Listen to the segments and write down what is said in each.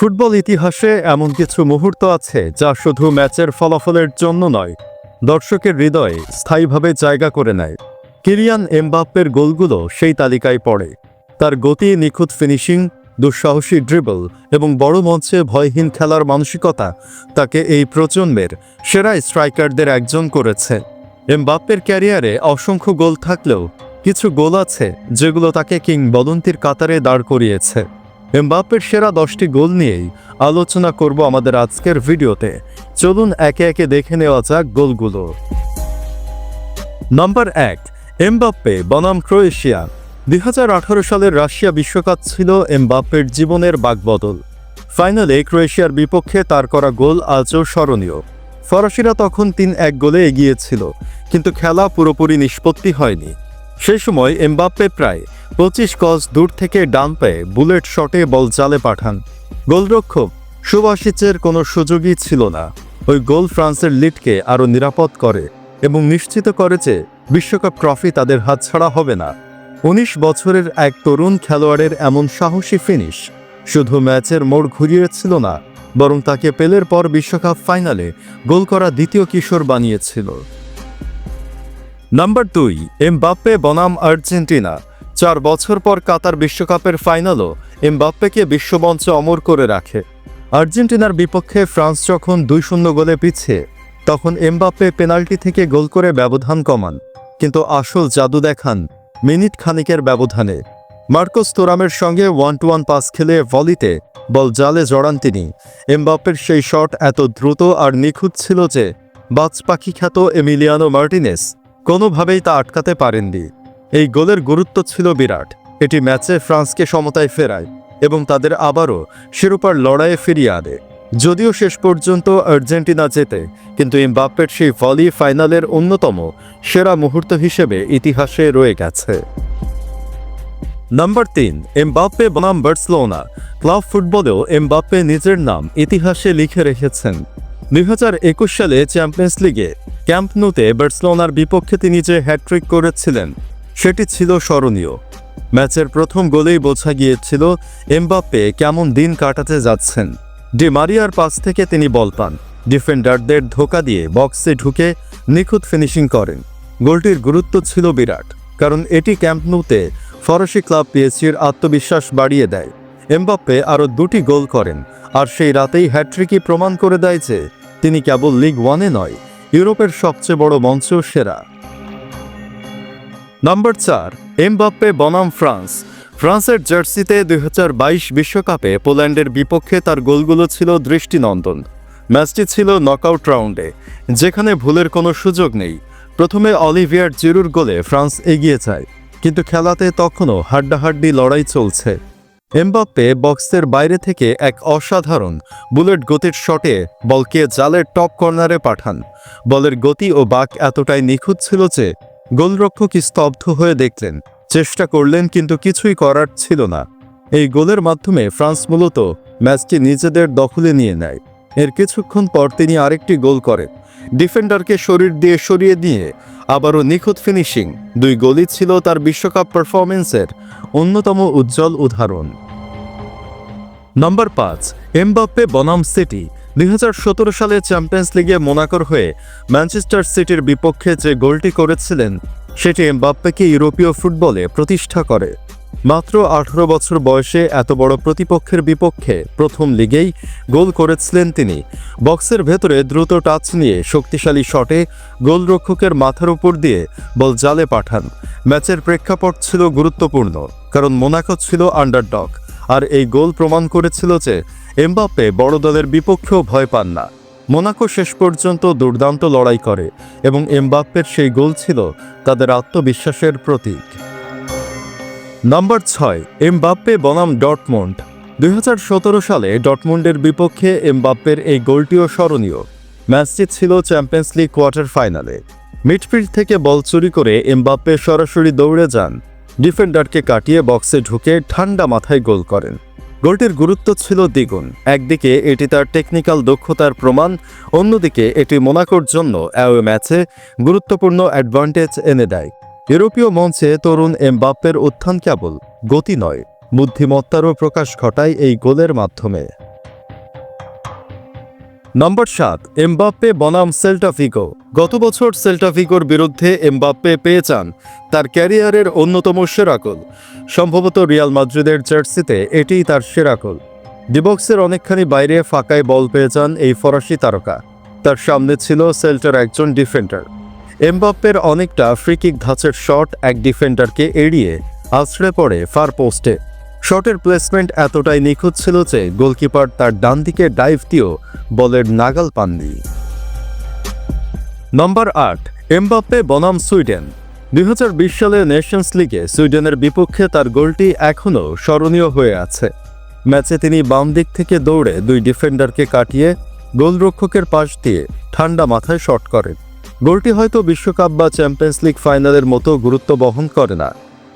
Football ইতিহাসে এমন কিছু মুহূর্ত আছে যা শুধু ম্যাচের ফলাফলের জন্য নয়, দর্শকের হৃদয়ে স্থায়ীভাবে জায়গা করে নেয়। কিলিয়ান এমবাপ্পের গোলগুলো সেই তালিকায় পড়ে। তার গতি, নিখুঁত ফিনিশিং, দুঃসাহসী ড্রিবল এবং বড় মঞ্চে ভয়হীন খেলার মানসিকতা তাকে এই প্রজন্মের সেরা স্ট্রাইকারদের একজন করেছে। এমবাপ্পের ক্যারিয়ারে অসংখ্য গোল থাকলেও কিছু গোল আছে যেগুলো তাকে কিংবদন্তির কাতারে দাঁড় করিয়েছে। এমবাপ্পের সেরা দশটি গোল নিয়েই আলোচনা করব আমাদের আজকের ভিডিওতে। চলুন একে একে দেখে নেওয়া যাক গোলগুলো। নাম্বার এক, এমবাপ্পে, বনাম ক্রোয়েশিয়া দুই হাজার আঠারো সালের রাশিয়া বিশ্বকাপ ছিল এমবাপ্পের জীবনের বাগবদল ফাইনালে ক্রোয়েশিয়ার বিপক্ষে তার করা গোল আজও স্মরণীয়। ফরাসিরা তখন তিন এক গোলে এগিয়েছিল, কিন্তু খেলা পুরোপুরি নিষ্পত্তি হয়নি। সেই সময় এমবাপ্পে প্রায় পঁচিশ গজ দূর থেকে ডান পায়ে বুলেট শটে বল জালে পাঠান। গোলরক্ষক সুভাষিচের কোনো সুযোগই ছিল না। ওই গোল ফ্রান্সের লিডকে আরও নিরাপদ করে এবং নিশ্চিত করে যে বিশ্বকাপ ট্রফি তাদের হাতছাড়া হবে না। উনিশ বছরের এক তরুণ খেলোয়াড়ের এমন সাহসী ফিনিশ শুধু ম্যাচের মোড় ঘুরিয়েছিল না, বরং তাকে পেলের পর বিশ্বকাপ ফাইনালে গোল করা দ্বিতীয় কিশোর বানিয়েছিল। নাম্বার দুই এমবাপ্পে বনাম আর্জেন্টিনা চার বছর পর কাতার বিশ্বকাপের ফাইনালও এমবাপ্পেকে বিশ্বমঞ্চে অমর করে রাখে। আর্জেন্টিনার বিপক্ষে ফ্রান্স যখন দুই শূন্য গোলে পিছিয়ে তখন এমবাপ্পে পেনাল্টি থেকে গোল করে ব্যবধান কমান। কিন্তু আসল জাদু দেখান মিনিট খানিকের ব্যবধানে। মার্কোস তোরামের সঙ্গে ওয়ান টু ওয়ান পাস খেলে ভলিতে বল জালে জড়ান তিনি। এমবাপ্পের সেই শট এত দ্রুত আর নিখুঁত ছিল যে বাজ পাখি খ্যাত এমিলিয়ানো মার্টিনেস কোনোভাবেই তা আটকাতে পারেননি। এই গোলের গুরুত্ব ছিল বিরাট। এটি ম্যাচে ফ্রান্সকে সমতায় ফেরায় এবং তাদের আবারও শিরোপার লড়াইয়ে ফিরিয়ে আনে। যদিও শেষ পর্যন্ত আর্জেন্টিনা জেতে, কিন্তু এমবাপ্পের সেই ভলি ফাইনালের অন্যতম সেরা মুহূর্ত হিসেবে ইতিহাসে রয়ে গেছে। নাম্বার তিন, এমবাপ্পে বনাম বার্সেলোনা। ক্লাব ফুটবলেও এমবাপ্পে নিজের নাম ইতিহাসে লিখে রেখেছেন। দুই হাজার একুশ সালে চ্যাম্পিয়ন্স লিগে ক্যাম্প নুতে বার্সেলোনার বিপক্ষে তিনি যে হ্যাট্রিক করেছিলেন, সেটি ছিল স্মরণীয়। ম্যাচের প্রথম গোলেই বোঝা গিয়েছিল এমবাপ্পে কেমন দিন কাটাতে যাচ্ছেন। ডি মারিয়ার পাস থেকে তিনি বল পান। ডিফেন্ডারদের ধোকা দিয়ে বক্সে ঢুকে নিখুঁত ফিনিশিং করেন। গোলটির গুরুত্ব ছিল বিরাট, কারণ এটি ক্যাম্প নুতে ফরাসি ক্লাব পিএসজির আত্মবিশ্বাস বাড়িয়ে দেয়। এমবাপ্পে আরও দুটি গোল করেন, আর সেই রাতেই হ্যাট্রিকই প্রমাণ করে দেয় যে তিনি কেবল লিগ ওয়ানে নয়, ইউরোপের সবচেয়ে বড় মঞ্চেও সেরা। নম্বর চার, এমবাপ্পে বনাম ফ্রান্স। ফ্রান্সের জার্সিতে দুই বিশ্বকাপে পোল্যান্ডের বিপক্ষে তার গোলগুলো ছিল দৃষ্টিনন্দন। ম্যাচটি ছিল নকআউট রাউন্ডে, যেখানে ভুলের কোনো সুযোগ নেই। প্রথমে অলিভিয়ার জিরুর গোলে ফ্রান্স এগিয়ে যায়, কিন্তু খেলাতে তখনও হাড্ডাহাড্ডি লড়াই চলছে। এমবাপ্পে বক্সের বাইরে থেকে এক অসাধারণ বুলেট গতির শটে বলকে জালের টপ কর্নারে পাঠান। বলের গতি ও বাক এতটাই নিখুঁত ছিল যে গোলরক্ষক স্তব্ধ হয়ে দেখলেন, চেষ্টা করলেন কিন্তু কিছুই করার ছিল না। এই গোলের মাধ্যমে ফ্রান্স মূলত ম্যাচটি নিজেদের দখলে নিয়ে নেয়। এর কিছুক্ষণ পর তিনি আরেকটি গোল করেন। ডিফেন্ডারকে শরীর দিয়ে সরিয়ে দিয়ে আবারও নিখুঁত ফিনিশিং। দুই গোলই ছিল তার বিশ্বকাপ পারফরমেন্সের অন্যতম উজ্জ্বল উদাহরণ। নম্বর পাঁচ, এমবাপ্পে বনাম সিটি। দুই হাজার সতেরো সালে চ্যাম্পিয়ন্স লিগে মোনাকোর হয়ে ম্যানচেস্টার সিটির বিপক্ষে যে গোলটি করেছিলেন, সেটি এমবাপ্পেকে ইউরোপীয় ফুটবলে প্রতিষ্ঠা করে। মাত্র আঠারো বছর বয়সে এত বড় প্রতিপক্ষের বিপক্ষে প্রথম লিগেই গোল করেছিলেন তিনি। বক্সের ভেতরে দ্রুত টাচ নিয়ে শক্তিশালী শটে গোলরক্ষকের মাথার উপর দিয়ে বল জালে পাঠান। ম্যাচের প্রেক্ষাপট ছিল গুরুত্বপূর্ণ, কারণ মোনাকো ছিল আন্ডারডগ আর এই গোল প্রমাণ করেছিল যে এমবাপ্পে বড় দলের বিপক্ষেও ভয় পান না। মোনাকো শেষ পর্যন্ত দুর্দান্ত লড়াই করে, এবং এমবাপ্পের সেই গোল ছিল তাদের আত্মবিশ্বাসের প্রতীক। নাম্বার ছয়, এমবাপ্পে বনাম ডটমন্ড। দুই হাজার সতেরো সালে ডটমন্ডের বিপক্ষে এমবাপ্পের এই গোলটিও স্মরণীয়। ম্যাচটি ছিল চ্যাম্পিয়ন্স লিগ কোয়ার্টার ফাইনালে। মিডফিল্ড থেকে বল চুরি করে এমবাপ্পে সরাসরি দৌড়ে যান। ডিফেন্ডারকে কাটিয়ে বক্সে ঢুকে ঠান্ডা মাথায় গোল করেন। গোলটির গুরুত্ব ছিল দ্বিগুণ। একদিকে এটি তার টেকনিক্যাল দক্ষতার প্রমাণ, অন্যদিকে এটি মোনাকোর জন্য অ্যাওয়ে ম্যাচে গুরুত্বপূর্ণ অ্যাডভান্টেজ এনে দেয়। ইউরোপীয় মঞ্চে তরুণ এমবাপ্পের উত্থান কেবল গতি নয়, বুদ্ধিমত্তারও প্রকাশ ঘটায় এই গোলের মাধ্যমে। নম্বর সাত, এমবাপ্পে বনাম সেল্টা ফিগো গত বছর সেল্টা ফিগোর বিরুদ্ধে এমবাপ্পে পেয়ে যান তার ক্যারিয়ারের অন্যতম সেরা গোল। সম্ভবত রিয়াল মাদ্রিদের জার্সিতে এটিই তার সেরা গোল। ডিবক্সের অনেকখানি বাইরে ফাঁকায় বল পেয়ে যান এই ফরাসি তারকা। তার সামনে ছিল সেল্টার একজন ডিফেন্ডার। এমবাপ্পের অনেকটা ফ্রিকিক ধাঁচের শট এক ডিফেন্ডারকে এড়িয়ে আছড়ে পড়ে ফার পোস্টে। শটের প্লেসমেন্ট এতটাই নিখুঁত ছিল যে গোলকিপার তার ডান দিকে ডাইভ দিয়েও বলের নাগাল পাননি। নম্বর আট, এমবাপ্পে বনাম সুইডেন। দুই হাজার বিশ সালে নেশনস লিগে সুইডেনের বিপক্ষে তার গোলটি এখনও স্মরণীয় হয়ে আছে। ম্যাচে তিনি বাম দিক থেকে দৌড়ে দুই ডিফেন্ডারকে কাটিয়ে গোলরক্ষকের পাশ দিয়ে ঠান্ডা মাথায় শট করেন। গোলটি হয়তো বিশ্বকাপ বা চ্যাম্পিয়ন্স লিগ ফাইনালের মতো গুরুত্ব বহন করে না,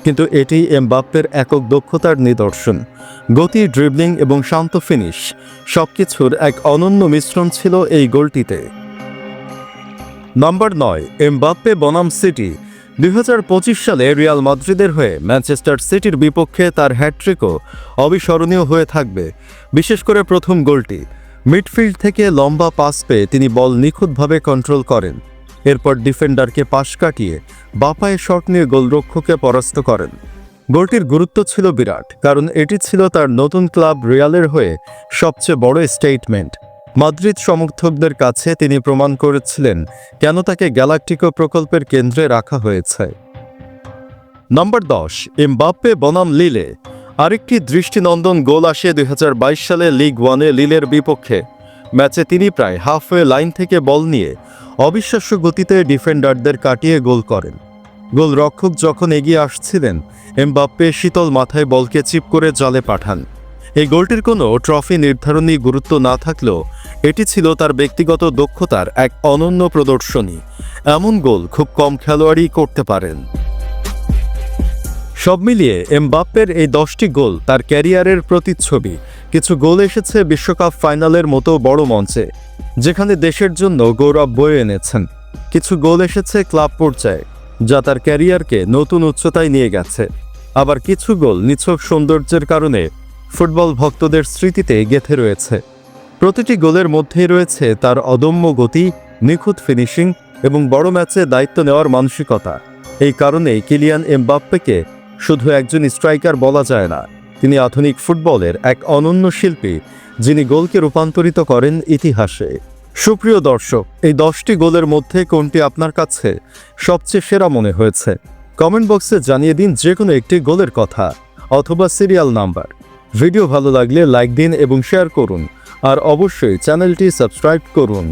কিন্তু এটি এমবাপ্পের একক দক্ষতার নিদর্শন। গতি ড্রিবলিং এবং শান্ত ফিনিশ সবকিছুর এক অনন্য মিশ্রণ ছিল এই গোলটিতে। নম্বর নয়, এমবাপ্পে বনাম সিটি। দুই হাজার পঁচিশ সালে রিয়াল মাদ্রিদের হয়ে ম্যানচেস্টার সিটির বিপক্ষে তার হ্যাট্রিকও অবিস্মরণীয় হয়ে থাকবে, বিশেষ করে প্রথম গোলটি। মিডফিল্ড থেকে লম্বা পাস পেয়ে তিনি বল নিখুঁতভাবে কন্ট্রোল করেন। এরপর ডিফেন্ডারকে পাশ কাটিয়ে বাপায়ে শট নিয়ে গোলরক্ষকে পরাস্ত করেন। গোলটির গুরুত্ব ছিল বিরাট, কারণ এটি ছিল তার নতুন ক্লাব রিয়ালের হয়ে সবচেয়ে বড় স্টেটমেন্ট মাদ্রিদ সমর্থকদের কাছে তিনি প্রমাণ করেছিলেন কেন তাকে গ্যালাকটিকো প্রকল্পের কেন্দ্রে রাখা হয়েছে। নম্বর দশ, এমবাপ্পে, বনাম, লিলে। আরেকটি দৃষ্টিনন্দন গোল আসে দুই হাজার বাইশ সালে লিগ ওয়ানে লিলের বিপক্ষে। ম্যাচে তিনি প্রায় হাফওয়ে লাইন থেকে বল নিয়ে অবিশ্বাস্য গতিতে ডিফেন্ডারদের কাটিয়ে গোল করেন। গোলরক্ষক যখন এগিয়ে আসছিলেন, এমবাপ্পে শীতল মাথায় বলকে চিপ করে জলে পাঠান। এই গোলটির কোনো ট্রফি নির্ধারণী গুরুত্ব না থাকলেও, এটি ছিল তার ব্যক্তিগত দক্ষতার এক অনন্য প্রদর্শনী। এমন গোল খুব কম খেলোয়াড়ই করতে পারেন। সব মিলিয়ে এমবাপ্পের এই দশটি গোল তার ক্যারিয়ারের প্রতিচ্ছবি। কিছু গোল এসেছে বিশ্বকাপ ফাইনালের মতো বড় মঞ্চে, যেখানে দেশের জন্য গৌরব বয়ে এনেছেন। কিছু গোল এসেছে ক্লাব পর্যায়ে, যা তার ক্যারিয়ারকে নতুন উচ্চতায় নিয়ে গেছে। আবার কিছু গোল নিছক সৌন্দর্যের কারণে ফুটবল ভক্তদের স্মৃতিতে গেথে রয়েছে। প্রতিটি গোলের মধ্যেই রয়েছে তার অদম্য গতি, নিখুঁত ফিনিশিং এবং বড় ম্যাচে দায়িত্ব নেওয়ার মানসিকতা। এই কারণেই কিলিয়ান এমবাপ্পেকে শুধু একজন স্ট্রাইকার বলা যায় না, তিনি আধুনিক ফুটবলের এক অনন্য শিল্পী, যিনি গোলকে রূপান্তরিত করেন ইতিহাসে। সুপ্রিয় দর্শক, এই দশটি গোলের মধ্যে কোনটি আপনার কাছে সবচেয়ে সেরা মনে হয়েছে? কমেন্ট বক্সে জানিয়ে দিন যে কোনো একটি গোলের কথা অথবা সিরিয়াল নাম্বার। ভিডিও ভালো লাগলে লাইক দিন এবং শেয়ার করুন, আর অবশ্যই চ্যানেলটি সাবস্ক্রাইব করুন।